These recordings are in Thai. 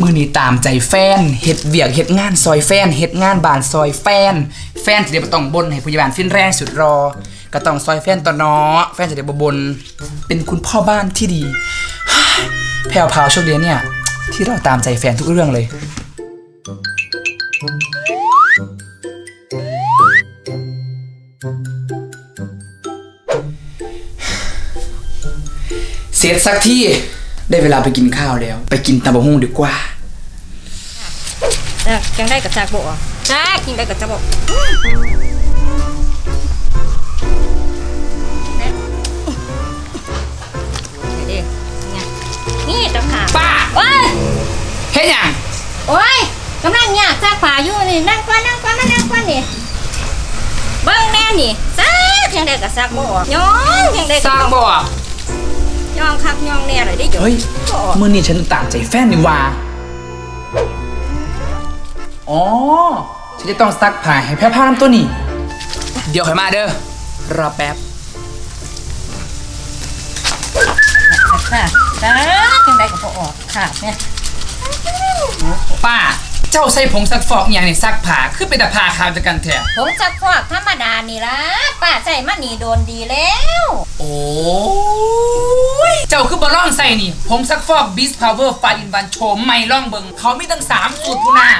มือนี้ตามใจแฟนเฮ็ดเวียกเฮ็ดงานซอยแฟนเฮ็ดงานบานซอยแฟน แฟนจะได้บ่ต้องบนให้ผู้ใหญ่บ้านฟินแรงสุดรอ ก็ต้องซอยแฟนต่อเนาะแฟนจะได้บ่บน เป็นคุณพ่อบ้านที่ดีแพรวพราวโชคดีเนี่ย ที่เราตามใจแฟนทุกเรื่องเลย เสร็จสักที่ ได้เวลาไปกินข้าวแล้ว ไปกินตำบะฮุ่งดีกว่าเออจังได้กับจากบอกจ้ากินได้กับจากบอกนี่นี่ตำหาป้าโอ้ยเฮ็ดหยังโอ้ยกำลังยากซากผาอยู่นี่นั่งก่อนนั่งก่อนมานั่งก่อนนี่เบิ้งแน่นี่ซากยังได้กับซากบ่ย้องยังได้สร้างบ่ ย้องคักย้องแน่เลยได้อยู่เฮ้ยมื่อนี้ฉันตามใจแฟนนี่หว่าอ๋อ ฉันจะต้องซักผ้าให้แพ้ผ้าน้ำตัวนี้เดี๋ยวค่อยมาเด้อ รอแป๊บค่ะซากยังได้กับบ่ออกขาดเนี่ยป้า เจ้าใส่ผงซักฟอกอหย่างในซักผ้าคือเป็นแต่ผ้าขาวจากกันแท้ผมจักฟอกธรรมดานี่ล่ะป้าใส่มานี่โดนดีแล้ว โอ้ยเจ้าคือบอลล่องใส่นี่ผงซักฟอกบิสพาวเวอร์ไฟอินวันโชมไม่ล่องเบิงเขามีตั้งสามสูตรพูน่า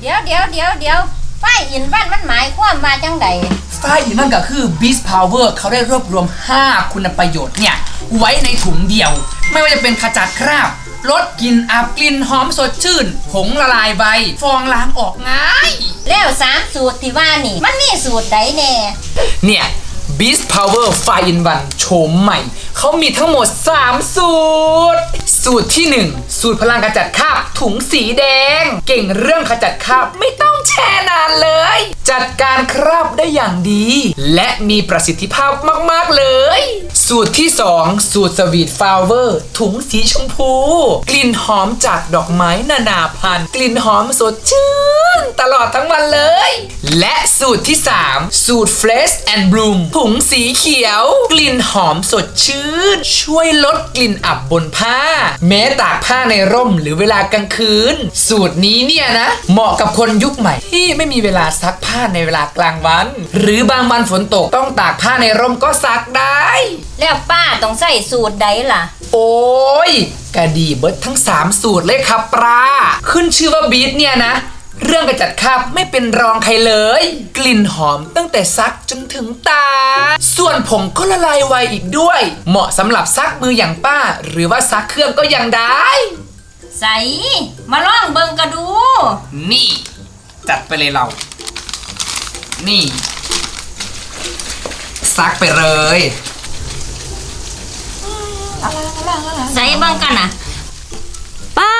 เดี๋ยวเดี๋ยวเดี๋ยวเดี๋ยวป้ายอินบ้านมันหมายความว่าจังใดไฟอินวันก็คือ Beast Power เขาได้รวบรวม 5 คุณประโยชน์เนี่ย ไว้ในถุงเดียว ไม่ว่าจะเป็นขจัดคราบ ลดกลิ่นอับกลิ่นหอมสดชื่น ผงละลายใบ ฟองล้างออกง่าย แล้วสามสูตรที่ว่านี่ มันมีสูตรใดแน่ เนี่ย Beast Power 5 in 1โฉมใหม่ เขามีทั้งหมด 3 สูตร สูตรที่ 1 สูตรพลังขจัดคราบถุงสีแดง เก่งเรื่องขจัดคราบไม่ต้องแช่นานเลย จัดการคราบได้อย่างดี และมีประสิทธิภาพมาก ๆ เลย สูตรที่ 2 สูตรสวีทฟลาวเวอร์ถุงสีชมพู กลิ่นหอมจากดอกไม้นานาพันธุ์กลิ่นหอมสดชื่น ตลอดทั้งวันเลย และสูตรที่ 3 สูตร Fresh and Bloom ถุงสีเขียว กลิ่นหอมสดชื่น ช่วยลดกลิ่นอับบนผ้า แม้ตากผ้าในร่มหรือเวลากลางคืน สูตรนี้เนี่ยนะ เหมาะกับคนยุคใหม่ ที่ไม่มีเวลาซักผ้าในเวลากลางวัน หรือบางวันฝนตกต้องตากผ้าในร่มก็ซักได้แล้วป้าต้องใส่สูตรใดล่ะ โอ้ยกะดีเบิดทั้ง 3 สูตรเลยครับปลาขึ้นชื่อว่าบีทเนี่ยนะ เรื่องกระจัดคราบไม่เป็นรองใครเลย กลิ่นหอมตั้งแต่ซักจนถึงตา ส่วนผงก็ละลายไวอีกด้วย เหมาะสำหรับซักมืออย่างป้า หรือว่าซักเครื่องก็ยังได้ ใส่มาลองเบิ่งก็ดู นี่ จัดไปเลยเรา นี่ ซักไปเลย ใส่บ้างกันนะป้า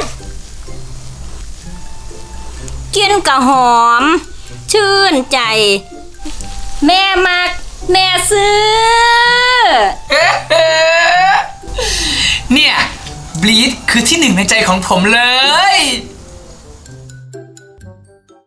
ดกินกะหอม ชื่นใจ แม่มัก แม่ซื้อ เนี่ยบลีดคือที่หนึ่งในใจของผมเลย